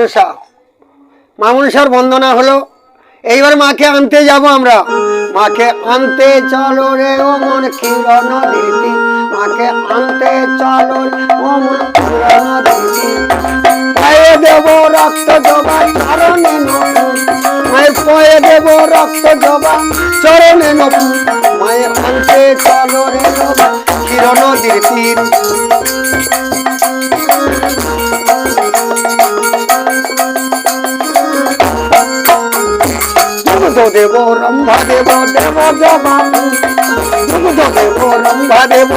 মনসা মা মনসার বন্দনা হলো, এইবার মাকে আনতে যাব আমরা। মাকে আনতে চলো রে ও মন কিরণ দিদি। মাকে আনতে চলো ও মন কিরণ দিদি। পায়ে দেব রক্ত জবা চরণে নপু মায়ের পায়ে দেব রক্ত জবা চরণে নপু মায়ের আনতে চলো রে কিরণ দিদি। দেব রম্ভা দেব দেব জবাবু জগত দেব রম্ভা দেব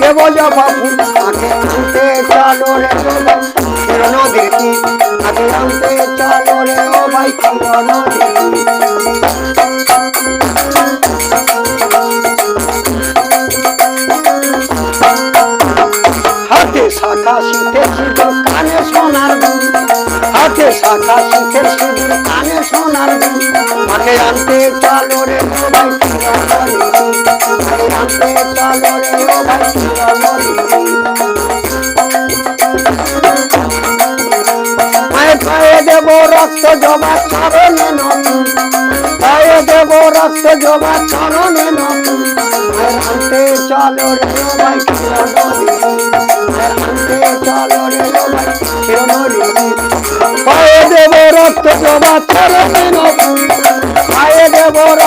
দেব জবাবু আগে আনতে চালো রে জবা কিরণ দিদি আগে আনতে চালো রে, ও ভাই হাতে শাখা সিঁদুর কানে সোনার হাতে শাখা কানে সোনার আনতে চালো রে ও ভাই কিরণী মাকে আনতে চালো রে ও ভাই রক্ত জমা চরণে নতু পায়ে রক্ত জমা চরণে নতু চলো চলো রে ও রক্ত জমা চরণে নতু